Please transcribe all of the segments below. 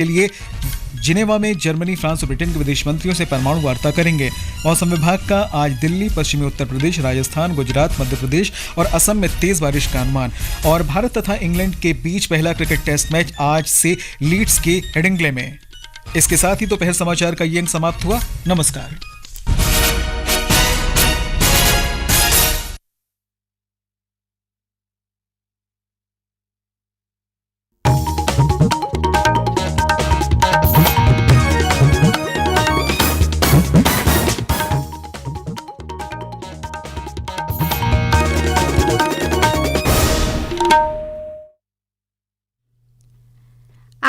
के लिए जिनेवा में जर्मनी, फ्रांस और ब्रिटेन के विदेश मंत्रियों से परमाणु वार्ता करेंगे। मौसम विभाग का आज दिल्ली, पश्चिमी उत्तर प्रदेश, राजस्थान, गुजरात, मध्य प्रदेश और असम में तेज बारिश का अनुमान। और भारत तथा इंग्लैंड के बीच पहला क्रिकेट टेस्ट मैच आज से लीड्स के हेडिंग्ले में। इसके साथ ही दोपहर तो समाचार का ये अंक समाप्त हुआ। नमस्कार।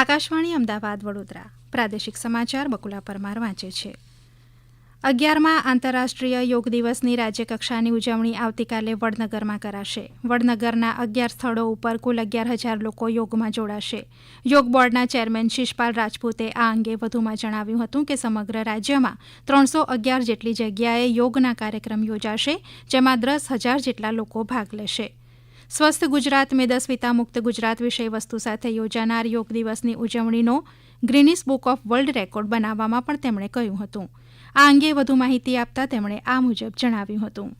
આકાશવાણી અમદાવાદ વડોદરા. પ્રાદેશિક સમાચાર બકુલા પરમાર વાંચે છે. અગિયારમાં આંતરરાષ્ટ્રીય યોગ દિવસની રાજ્યકક્ષાની ઉજવણી આવતીકાલે વડનગરમાં કરાશે. વડનગરના અગિયાર સ્થળો ઉપર કુલ અગિયાર હજાર લોકો યોગમાં જોડાશે. યોગ બોર્ડના ચેરમેન શિષપાલ રાજપૂતે આ અંગે વધુમાં જણાવ્યું હતું કે સમગ્ર રાજ્યમાં ત્રણસો અગિયાર જેટલી જગ્યાએ યોગના કાર્યક્રમ યોજાશે, જેમાં દસ હજાર જેટલા લોકો ભાગ લેશે. સ્વસ્થ ગુજરાત મેદસ્વીતા મુક્ત ગુજરાત વિષય વસ્તુ સાથે યોજાનાર યોગ દિવસની ઉજવણીનો Guinness book of world record બનાવવામાં પણ તેમણે કહ્યું હતું. આ અંગે વધુ માહિતી આપતા તેમણે આ મુજબ જણાવ્યું હતું.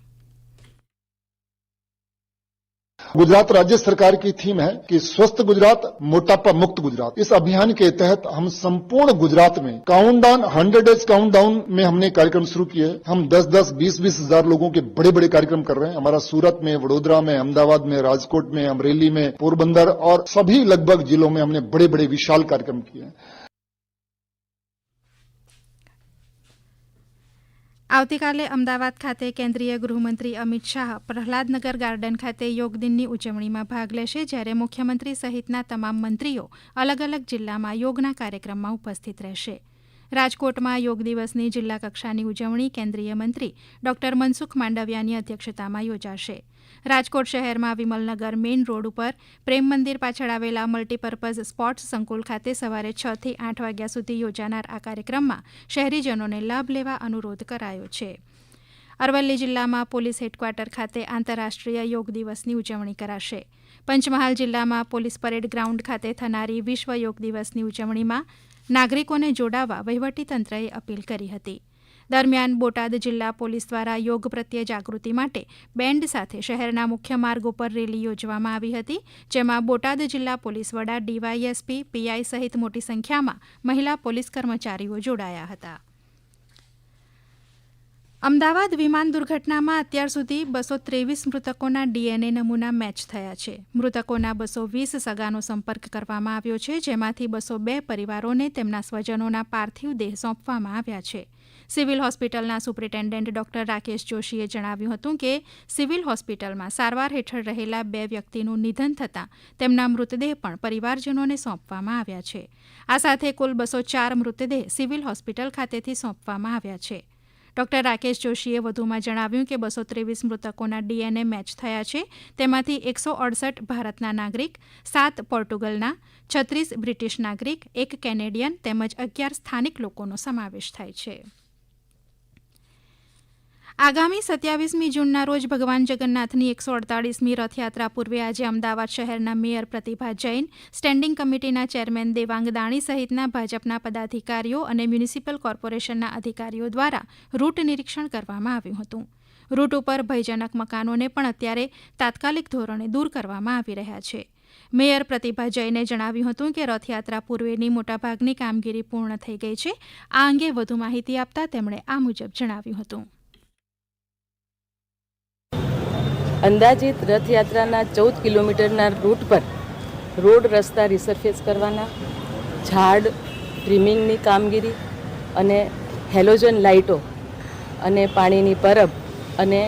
गुजरात राज्य सरकार की थीम है कि स्वस्थ गुजरात, मोटापा मुक्त गुजरात। इस अभियान के तहत हम संपूर्ण गुजरात में count down hundred days count down में हमने कार्यक्रम शुरू किए हम 10 10 20 20 हज़ार लोगों के बड़े बड़े कार्यक्रम कर रहे हैं। हमारा सूरत में, वडोदरा में, अहमदाबाद में, राजकोट में, अमरेली में, पोरबंदर और सभी लगभग जिलों में हमने बड़े बड़े विशाल कार्यक्रम किए हैं। આવતીકાલે અમદાવાદ ખાતે કેન્દ્રીય ગૃહમંત્રી અમિત શાહ પ્રહલાદનગર ગાર્ડન ખાતે યોગ દિનની ઉજવણીમાં ભાગ લેશે, જ્યારે મુખ્યમંત્રી સહિતના તમામ મંત્રીઓ અલગ અલગ જિલ્લામાં યોગના કાર્યક્રમમાં ઉપસ્થિત રહેશે. રાજકોટમાં યોગ દિવસની જિલ્લા કક્ષાની ઉજવણી કેન્દ્રીય મંત્રી ડોક્ટર મનસુખ માંડવિયાની અધ્યક્ષતામાં યોજાશે. રાજકોટ શહેરમાં વિમલનગર મેઇન રોડ ઉપર પ્રેમ મંદિર પાછળ આવેલા મલ્ટીપર્પઝ સ્પોર્ટ્સ સંકુલ ખાતે સવારે છ થી આઠ વાગ્યા સુધી યોજાનાર આ કાર્યક્રમમાં શહેરીજનોને લાભ લેવા અનુરોધ કરાયો છે. અરવલ્લી જિલ્લામાં પોલીસ હેડક્વાર્ટર ખાતે આંતરરાષ્ટ્રીય યોગ દિવસની ઉજવણી કરાશે. પંચમહાલ જિલ્લામાં પોલીસ પરેડ ગ્રાઉન્ડ ખાતે થનારી વિશ્વ યોગ દિવસની ઉજવણીમાં નાગરિકોને જોડાવા વહીવટીતંત્રએ અપીલ કરી હતી. દરમિયાન બોટાદ જિલ્લા પોલીસ દ્વારા યોગ પ્રત્યે જાગૃતિ માટે બેન્ડ સાથે શહેરના મુખ્ય માર્ગ ઉપર રેલી યોજવામાં આવી હતી, જેમાં બોટાદ જિલ્લા પોલીસ વડા ડીવાયએસપી પીઆઈ સહિત મોટી સંખ્યામાં મહિલા પોલીસ કર્મચારીઓ જોડાયા હતા. અમદાવાદ વિમાન દુર્ઘટનામાં અત્યાર સુધી બસો ત્રેવીસ મૃતકોના ડીએનએ નમૂના મેચ થયા છે. મૃતકોના બસો વીસ સગાનો સંપર્ક કરવામાં આવ્યો છે, જેમાંથી બસો બે પરિવારોને તેમના સ્વજનોના પાર્થિવ દેહ સોંપવામાં આવ્યા છે. સિવિલ હોસ્પિટલના સુપ્રિન્ટેન્ડન્ટ ડોક્ટર રાકેશ જોશીએ જણાવ્યું હતું કે, સિવિલ હોસ્પિટલમાં સારવાર હેઠળ રહેલા બે વ્યક્તિનું નિધન થતાં તેમના મૃતદેહ પણ પરિવારજનોને સોંપવામાં આવ્યા છે. આ સાથે કુલ બસો ચાર મૃતદેહ સિવિલ હોસ્પિટલ ખાતેથી સોંપવામાં આવ્યા છે. ડોક્ટર રાકેશ જોશીએ વધુમાં જણાવ્યું કે બસો ત્રેવીસ મૃતકોના ડીએનએ મેચ થયા છે. તેમાંથી એકસો અડસઠ ભારતના નાગરિક, સાત પોર્ટુગલના, છત્રીસ બ્રિટિશ નાગરિક, એક કેનેડિયન તેમજ અગિયાર સ્થાનિક લોકોનો સમાવેશ થાય છે. આગામી સત્યાવીસમી જૂનના રોજ ભગવાન જગન્નાથની એકસો અડતાળીસમી રથયાત્રા પૂર્વે આજે અમદાવાદ શહેરના મેયર પ્રતિભા જૈન, સ્ટેન્ડિંગ કમિટીના ચેરમેન દેવાંગ દાણી સહિતના ભાજપના પદાધિકારીઓ અને મ્યુનિસિપલ કોર્પોરેશનના અધિકારીઓ દ્વારા રૂટ નિરીક્ષણ કરવામાં આવ્યું હતું. રૂટ ઉપર ભયજનક મકાનોને પણ અત્યારે તાત્કાલિક ધોરણે દૂર કરવામાં આવી રહ્યા છે. મેયર પ્રતિભા જૈને જણાવ્યું હતું કે રથયાત્રા પૂર્વેની મોટાભાગની કામગીરી પૂર્ણ થઈ ગઈ છે. આ અંગે વધુ માહિતી આપતા તેમણે આ મુજબ જણાવ્યું હતું. અંદાજિત રથયાત્રાના ચૌદ કિલોમીટરના રૂટ પર રોડ રસ્તા રિસર્ફેસ કરવાના, ઝાડ ટ્રીમિંગની કામગીરી અને હેલોજન લાઇટો અને પાણીની પરબ અને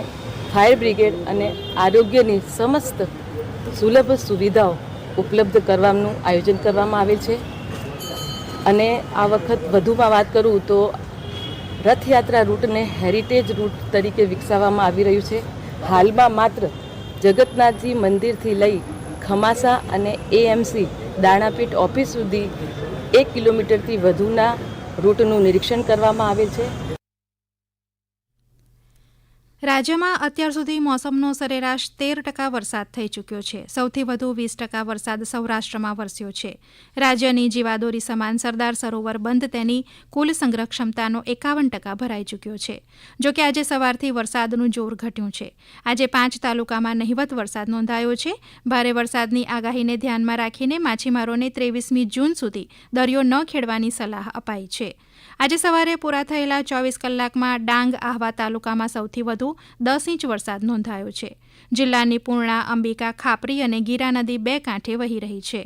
ફાયર બ્રિગેડ અને આરોગ્યની સમસ્ત સુલભ સુવિધાઓ ઉપલબ્ધ કરવાનું આયોજન કરવામાં આવે છે. અને આ વખત વધુમાં વાત કરું તો રથયાત્રા રૂટને હેરિટેજ રૂટ તરીકે વિકસાવવામાં આવી રહ્યું છે. હાલમાં માત્ર જગતનાથજી મંદિરથી લઈ ખમાસા અને એએમસી દાણાપીઠ ઓફિસ સુધી એક કિલોમીટરથી વધુના રૂટનું નિરીક્ષણ કરવામાં આવેલ છે. રાજ્યમાં અત્યાર સુધી મોસમનો સરેરાશ તેર ટકા વરસાદ થઈ ચૂક્યો છે. સૌથી વધુ વીસ ટકા વરસાદ સૌરાષ્ટ્રમાં વરસ્યો છે. રાજ્યની જીવાદોરી સમાન સરદાર સરોવર બંધ તેની કુલ સંગ્રહ ક્ષમતાનો એકાવન ટકા ભરાઈ ચૂક્યો છે. જો કે આજે સવારથી વરસાદનું જોર ઘટ્યું છે. આજે પાંચ તાલુકામાં નહિવત વરસાદ નોંધાયો છે. ભારે વરસાદની આગાહીને ધ્યાનમાં રાખીને માછીમારોને ત્રેવીસમી જૂન સુધી દરિયો ન ખેડવાની સલાહ અપાઈ છે. આજે સવારે પૂરા થયેલા ચોવીસ કલાકમાં ડાંગ આહવા તાલુકામાં સૌથી વધુ દસ ઇંચ વરસાદ નોંધાયો છે. જિલ્લાની પૂર્ણા અંબિકા ખાપરી અને ગીરા નદી બે કાંઠે વહી રહી છે.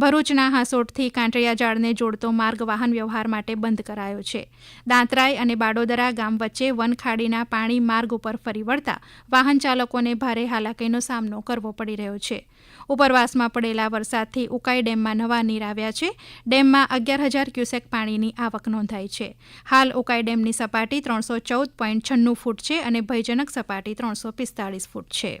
ભરૂચના હાંસોટથી કાંટરિયા ઝાડને જોડતો માર્ગ વાહન વ્યવહાર માટે બંધ કરાયો છે. દાંતરાય અને બાડોદરા ગામ વચ્ચે વનખાડીના પાણી માર્ગ ઉપર ફરી વળતા વાહન ચાલકોને ભારે હાલાકીનો સામનો કરવો પડી રહ્યો છે. ઉપરવાસમાં પડેલા વરસાદથી ઉકાઈ ડેમમાં નવા નીર આવ્યા છે. ડેમમાં અગિયાર હજાર ક્યુસેક પાણીની આવક નોંધાઈ છે. હાલ ઉકાઈ ડેમની સપાટી ત્રણસો ચૌદ પોઈન્ટ છન્નું ફૂટ છે અને ભયજનક સપાટી ત્રણસો પિસ્તાળીસ ફૂટ છે.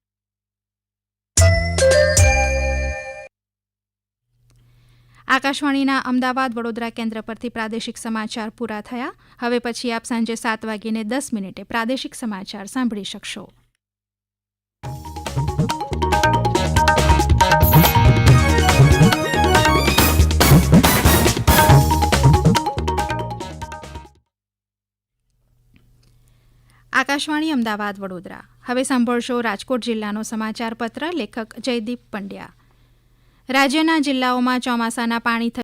આકાશવાણીના અમદાવાદ વડોદરા કેન્દ્ર પરથી પ્રાદેશિક સમાચાર પૂરા થયા. હવે પછી આપ સાંજે સાત વાગીને દસ મિનિટે પ્રાદેશિક સમાચાર સાંભળી શકશો. આકાશવાણી અમદાવાદ વડોદરા. હવે સાંભળશો રાજકોટ જિલ્લાનો સમાચાર પત્ર લેખક જયદીપ પંડ્યા. રાજ્યના જિલ્લાઓમાં ચોમાસાના પાણી